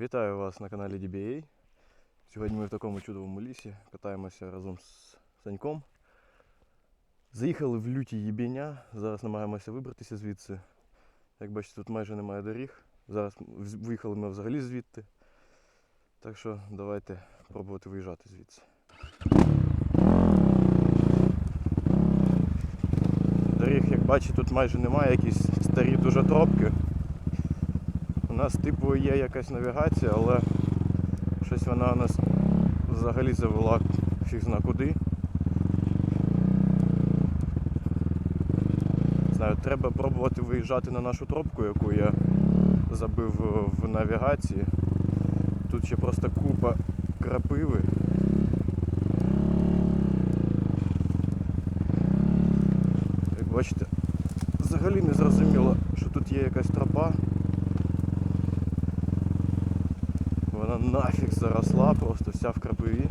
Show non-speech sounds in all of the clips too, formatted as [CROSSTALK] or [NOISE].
Вітаю вас на каналі DBA. Сьогодні ми в такому чудовому лісі катаємося разом з Саньком. Заїхали в люті їбіння, зараз намагаємося вибратися звідси. Як бачите, тут майже немає доріг. Зараз виїхали ми взагалі звідти. Так що давайте пробувати виїжджати звідси. Доріг, як бачите, тут майже немає, якісь старі дуже тропки. Нас типу є якась навігація, але щось вона у нас взагалі завела фіг зна куди. Знаю, треба пробувати виїжджати на нашу тропку, яку я забив в навігації. Тут ще просто купа крапиви. Як бачите, взагалі не зрозуміло, що тут є якась тропа. Вона нафіг заросла, просто вся в крапиві.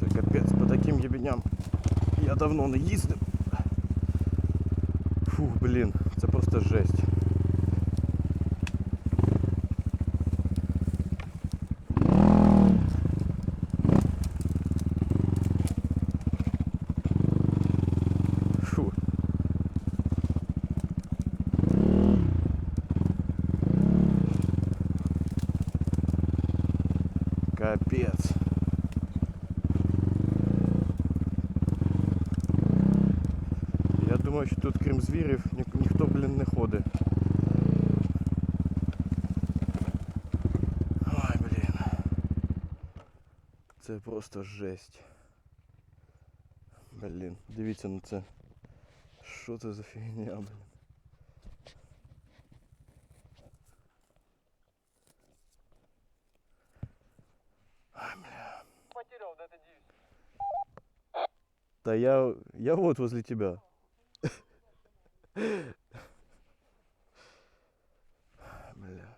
Це капець, по таким єбіням я давно не їздив. Фух, блін, це просто жесть. Капець. Я думаю, що тут крім звірів ні, ніхто, блін, не ходить. Ой, блін. Це просто жесть. Блін, дивіться на це. Що це за фігня, блін? Да я, я вот возле тебя. [LAUGHS] Бля.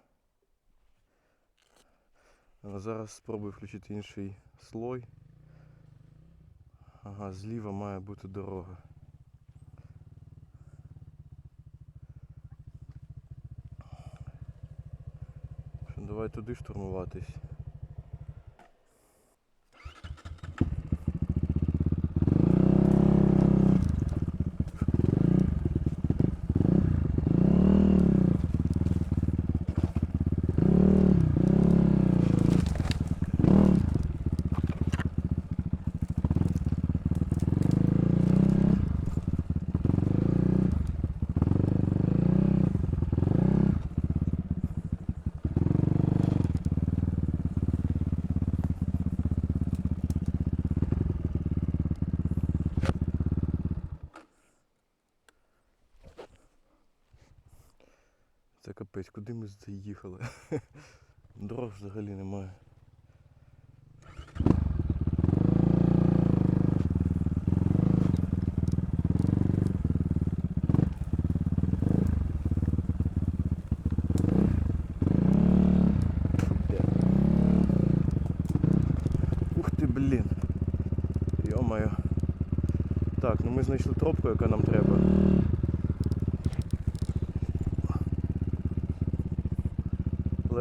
А Зараз спробую включити інший слой. Ага, зліва має бути дорога. Що, Давай туди штурмуватись. Капець, куди ми заїхали? [LAUGHS] Дорог взагалі немає. Ух ти, блін. Йо-моє. Так, ну ми знайшли тропку, яка нам треба.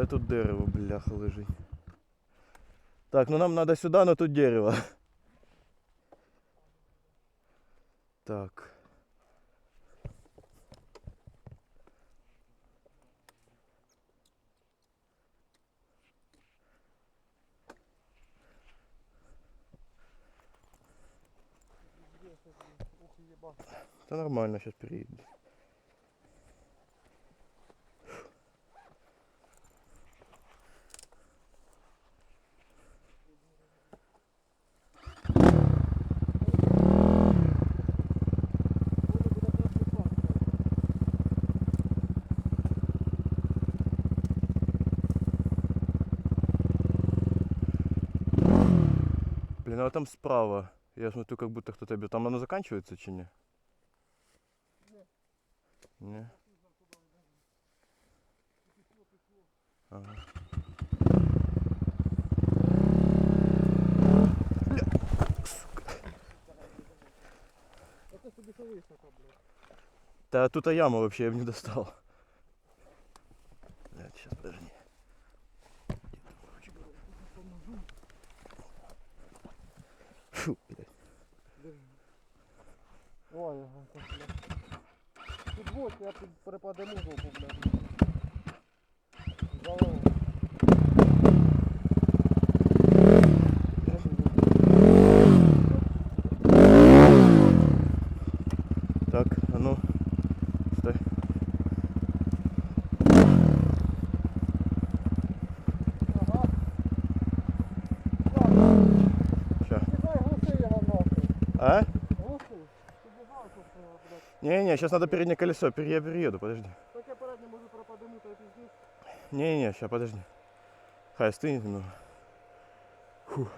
Тут дерево, бляха, лежить. Так, ну нам треба сюди, але тут дерево. Так. Ух, ебать. Та нормально, зараз переїду. Там справа. Я смотрю, как будто кто-то бьет. Там оно заканчивается, чи не? Не. Да тут яма вообще я бы не достал. Блядь, сейчас подожди. Ой, ага. Тут вот, я тут припадемо жопу, блядь. Так, а ну, стой. Ага. Нахуй. А? Не-не, сейчас надо переднее колесо, я перееду, подожди. Так я передньо може пропадемо, то я піздець. Не-не, сейчас, подожди. Хай стынет немного. Фу.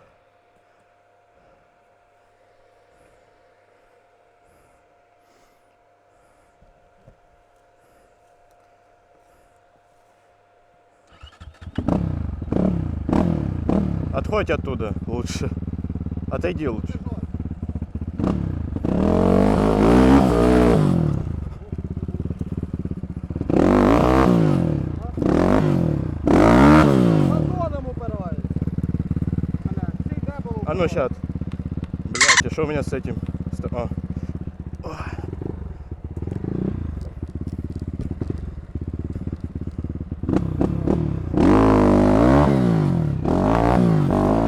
Отходь оттуда лучше. Отойди лучше. Де було? А ну сейчас. Блять, а что у меня с этим? Сто- а. Ой.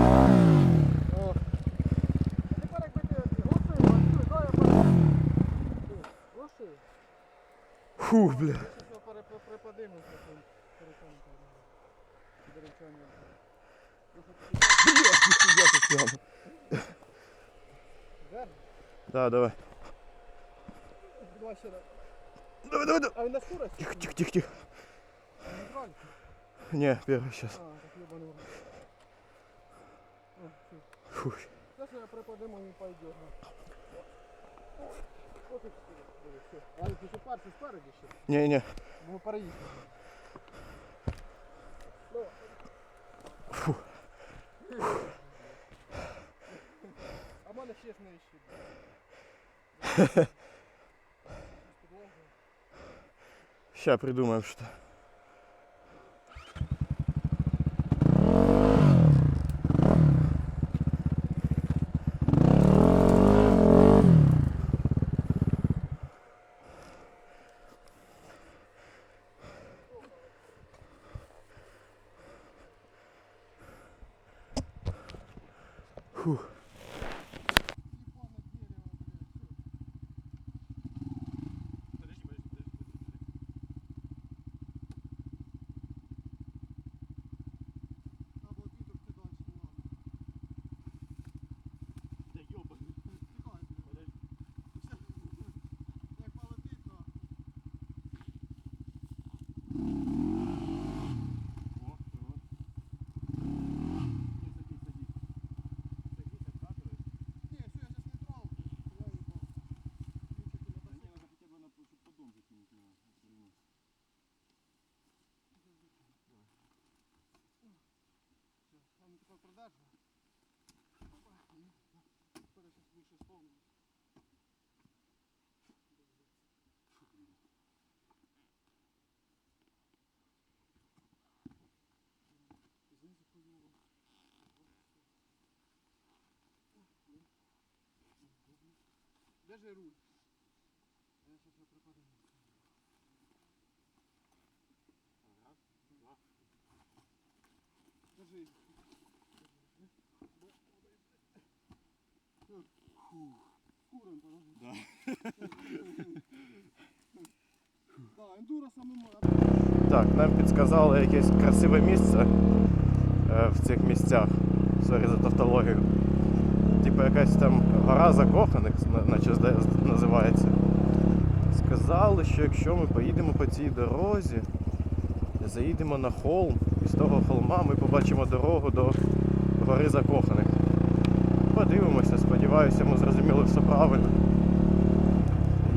О. Тепер якби ти глуши, глуши, дай я пере- Глуши. Фу, бля. Я щас його пере- пере- припадемо, таким перетонком. Деревчанням. Блять, нихуя тут яма. Де? Да, давай. Два ще раз. Давай, давай, давай. А він на скорості? Тихо, тихо, тихо, тихо. Нейтраль? Не, первый сейчас. А, так ебаный в рот. О, всё. Фу. Сейчас я припадемо і пойдет. Ось тут диви, все. А ти ще перший спереді ще. Не, не. Бо ми переїхали. Давай. Не іще. [LAUGHS] Сейчас придумаем что. Фух. Або вітер ти далі не ладно. Тікай, блядь. Все. Як полетить, то... Ні, все, я зараз нейтрал. Я їбав. Ключики на мотоцикл. Все, а ну тепер продажа. Опа, і Тепер я зараз більше сповню. Знизу хуйово. Де же руль? Я сейчас його припадаю. Держи. Куром, Да. Да, ендуро самому. Так, нам підказали якесь красиве місце е, в цих місцях. Сорі за тавтологію. Типу якась там гора закоханих, наче називається. Сказали, що якщо ми поїдемо по цій дорозі, заїдемо на холм, і з того холма ми побачимо дорогу до гори закоханих. Подивимося, сподіваюся, ми зрозуміли все правильно.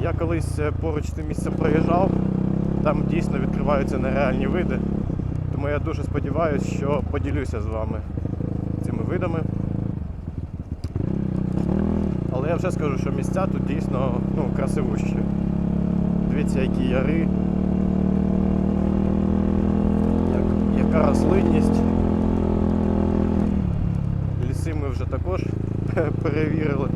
Я колись е, поруч тим місцем проїжджав, там дійсно відкриваються нереальні види. Тому я дуже сподіваюся, що поділюся з вами цими видами. Але я вже скажу, що місця тут дійсно ну, красивущі. Дивіться, які яри. Як, яка рослинність. Ліси ми вже також [LAUGHS] перевірили.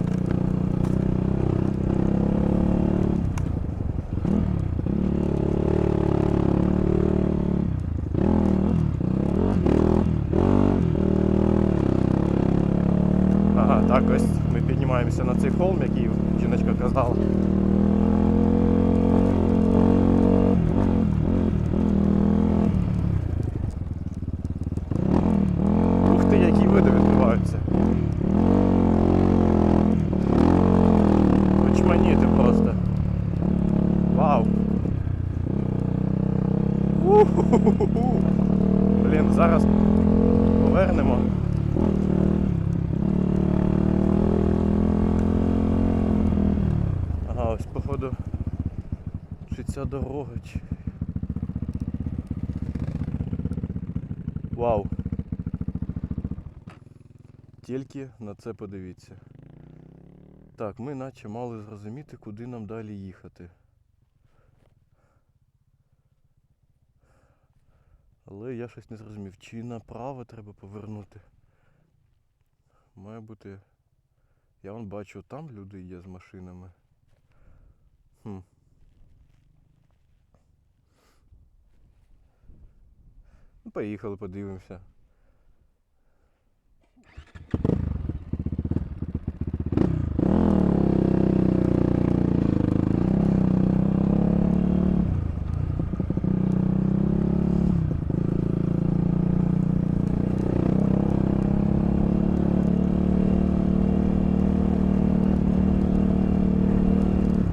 Так ось піднімаємося на цей холм, який жіночка казала. Ух ти, які види відкриваються. Очманіти просто. Вау. У-ху-ху-ху-ху. Блін, зараз повернемо. Ага, ось походу. Чи ця дорога чи. Вау. Тільки на це подивіться. Так, ми наче мали зрозуміти, куди нам далі їхати. Але я щось не зрозумів. Чи направо треба повернути? Має бути. Я вон бачу, там люди є з машинами. Хм. Ну, поїхали, подивимося.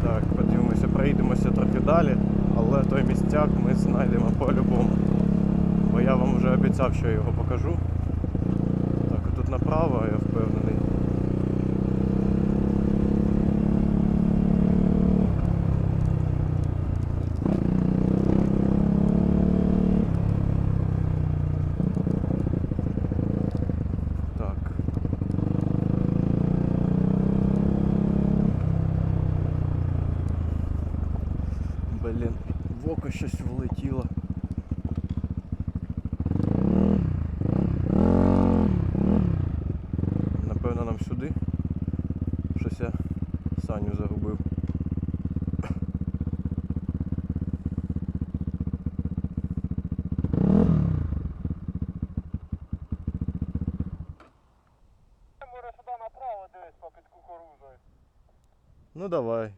Так, подивимося, проїдемося трохи далі, але той місцяк ми знайдемо по-любому. Бо я вам вже обіцяв, що я його покажу. Так, тут направо, я впевнений. загубив. Ну давай.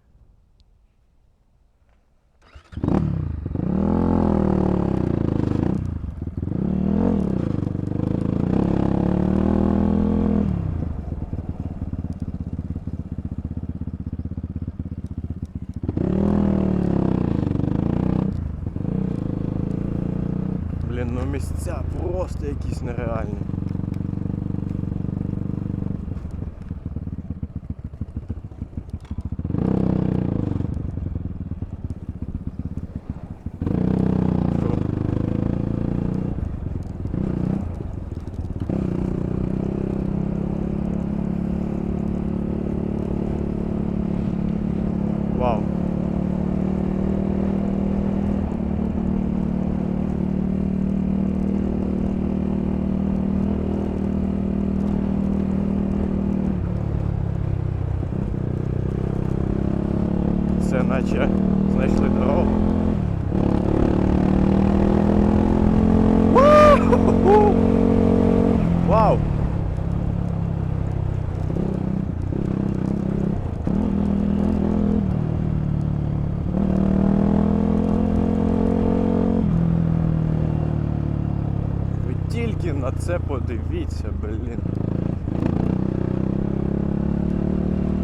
Тільки на це подивіться, блін.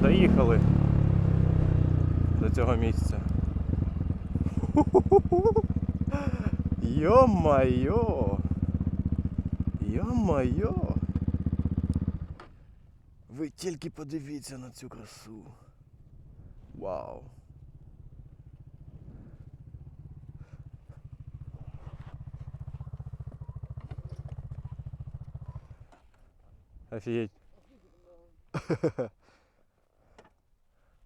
Доїхали до цього місця. [LAUGHS] Йо-майо! Йо-майо! Ви тільки подивіться на цю красу. Вау! Офігеть. [LAUGHS]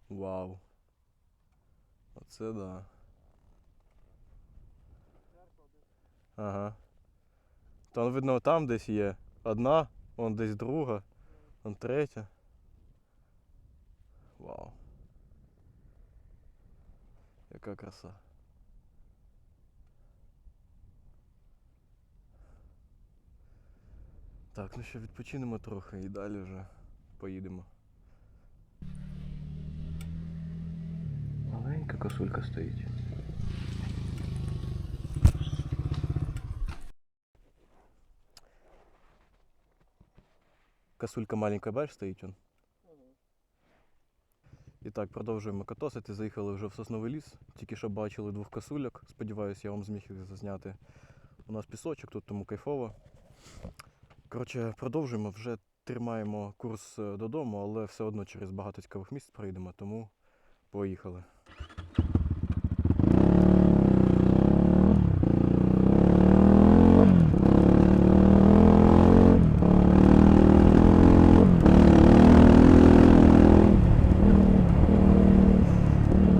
Вау. Оце да. Ага. Там видно там десь є. Одна, вон десь друга, вон третя. Вау. Яка краса. Так, ну що, відпочинемо трохи і далі вже поїдемо. Маленька косулька стоїть. Косулька маленька, бачиш, стоїть он. І так, продовжуємо катосити. Заїхали вже в сосновий ліс. Тільки що бачили двох косуляк. Сподіваюсь, я вам зміг їх зазняти. У нас пісочок тут, тому кайфово. Коротше, продовжуємо. Вже тримаємо курс е, додому, але все одно через багато цікавих місць пройдемо, тому поїхали.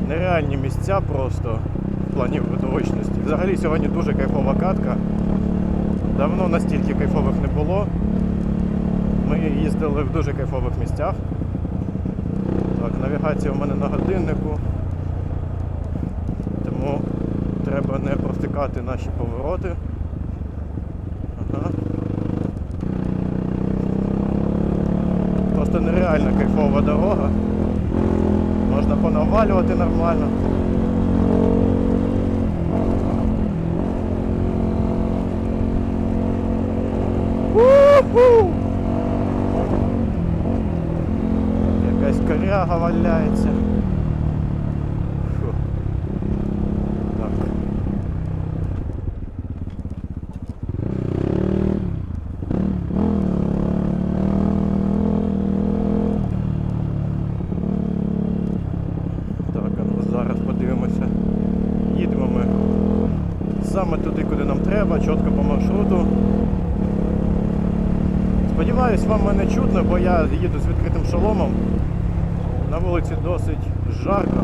Нереальні місця просто в плані видовищності. Взагалі сьогодні дуже кайфова катка. Давно настільки кайфових не було. Ми їздили в дуже кайфових місцях. Так, навігація в мене на годиннику. Тому треба не провтикати наші повороти. Ага. Просто нереально кайфова дорога. Можна понавалювати нормально. Якась коряга валяється. Фу. Так. Так, а ну зараз подивимося. Їдемо ми саме туди, куди нам треба, чітко по маршруту. Сподіваюсь, вам мене чутно, бо я їду з відкритим шоломом. На вулиці досить жарко.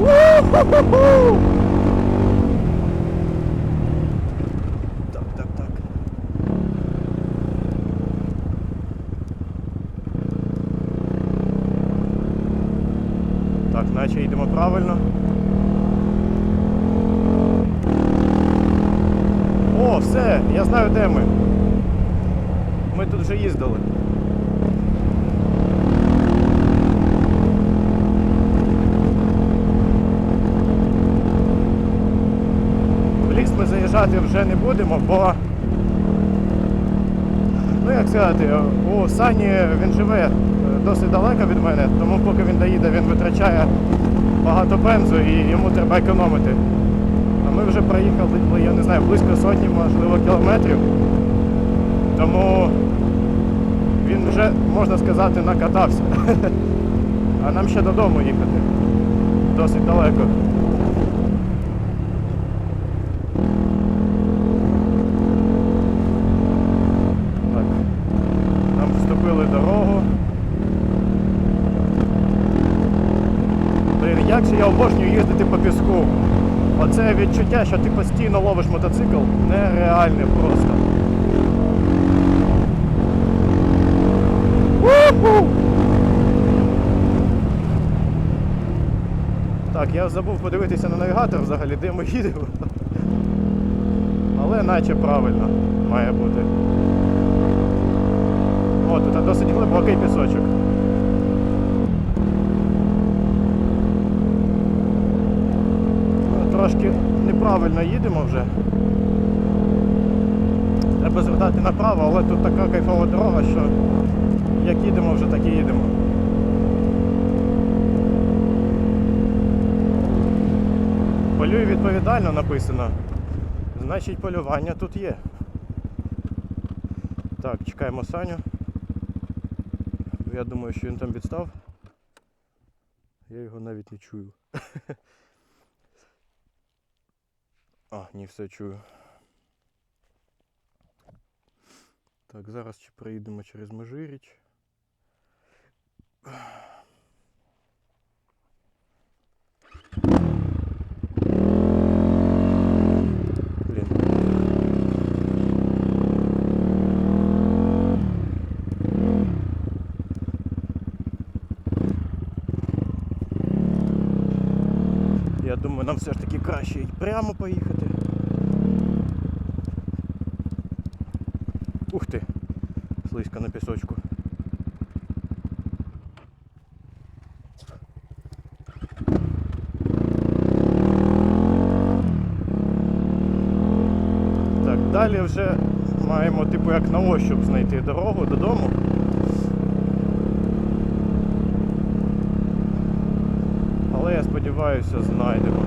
У-ху-ху-ху! Так, так, так. Так, наче йдемо правильно. О, все, я знаю, де ми. Ми тут вже їздили. В ліс ми заїжджати вже не будемо, бо. Ну як сказати, у Сані він живе е, досить далеко від мене, тому поки він доїде, він витрачає багато бензу і йому треба економити. А ми вже проїхали, ну, я не знаю, близько сотні, можливо, кілометрів. Тому він вже, можна сказати, накатався. [LAUGHS] А нам ще додому їхати. Досить далеко. Так. Нам вступили дорогу. Блін, як же я обожнюю їздити по піску. Оце відчуття, що ти постійно ловиш мотоцикл, нереальне просто. Так, я забув подивитися на навігатор взагалі, де ми їдемо. Але наче правильно має бути. О, тут досить глибокий пісочок. Трошки неправильно їдемо вже. Треба звертати направо, але тут така кайфова дорога, що як їдемо, вже так і їдемо. Полюй відповідально написано. Значить полювання тут є. Так, чекаємо Саню. Я думаю, що він там відстав. Я його навіть не чую. [LAUGHS] А, ні, все чую. Так, зараз чи приїдемо через Межиріч. Блін. Я думаю, нам все ж таки краще прямо поїхати. Ух ти! Слизько на пісочку. Так, далі вже маємо типу як на ощуп знайти дорогу додому. Але я сподіваюся, знайдемо.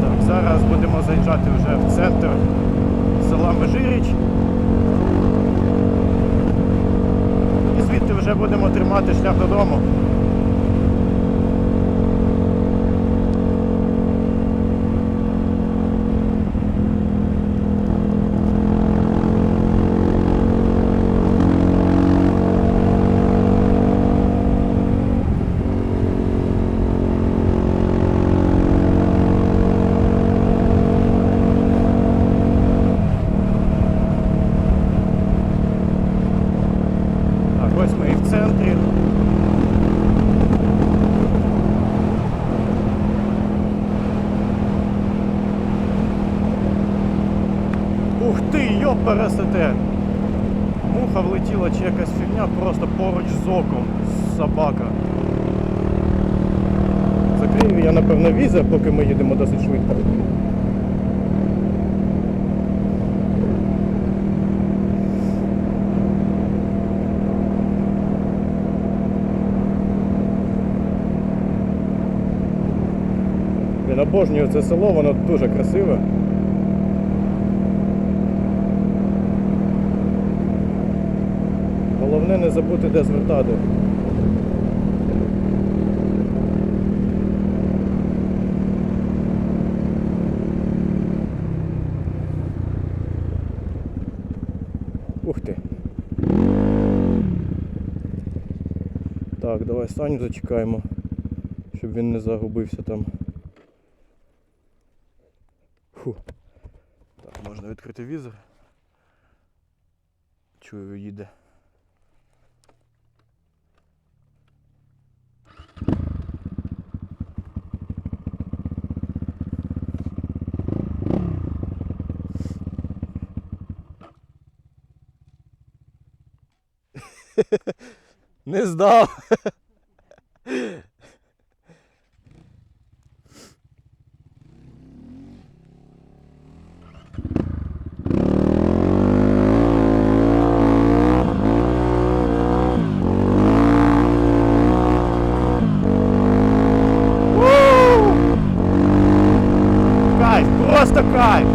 Так, зараз будемо заїжджати вже в центр села Межиріч. І звідти вже будемо тримати шлях додому. Так, ось ми і в центрі. Ух ти, йоп пересете! Муха влетіла чи якась фігня просто поруч з оком. Собака. Закрию я, напевно, візер, поки ми їдемо досить швидко. Він обожнює це село, воно дуже красиве. Головне не забути, де звертати. Ух ти. Так, давай Саню зачекаємо, щоб він не загубився там. Фу. Так, можна відкрити візор. Чую, їде. Не здав. Ву! Кайф, просто кайф.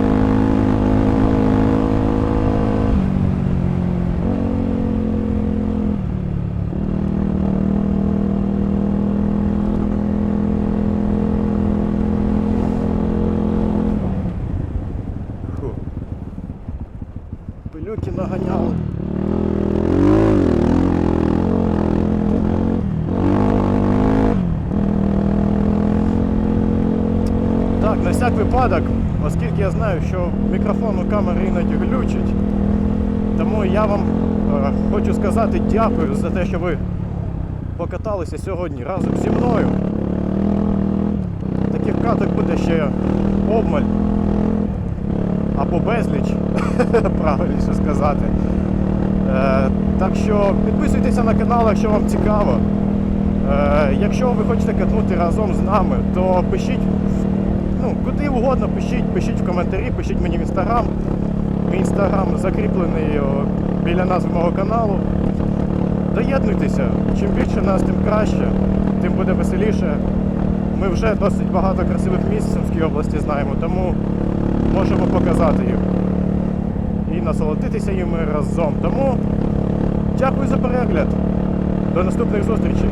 Фу. Пилюки наганяли. Так, на всяк випадок, оскільки я знаю, що мікрофон у камери іноді глючить, тому я вам е, хочу сказати дякую за те, що ви покаталися сьогодні разом зі мною. Таких каток буде ще обмаль або безліч, [LAUGHS] правильніше сказати. Е, так що підписуйтеся на канал, якщо вам цікаво. Е, якщо ви хочете катнути разом з нами, то пишіть в куди угодно пишіть, пишіть в коментарі, пишіть мені в інстаграм. Мій інстаграм закріплений біля назви мого каналу. Доєднуйтеся, чим більше нас, тим краще, тим буде веселіше. Ми вже досить багато красивих місць в Сумській області знаємо, тому можемо показати їх і насолодитися їми разом. Тому дякую за перегляд. До наступних зустрічей.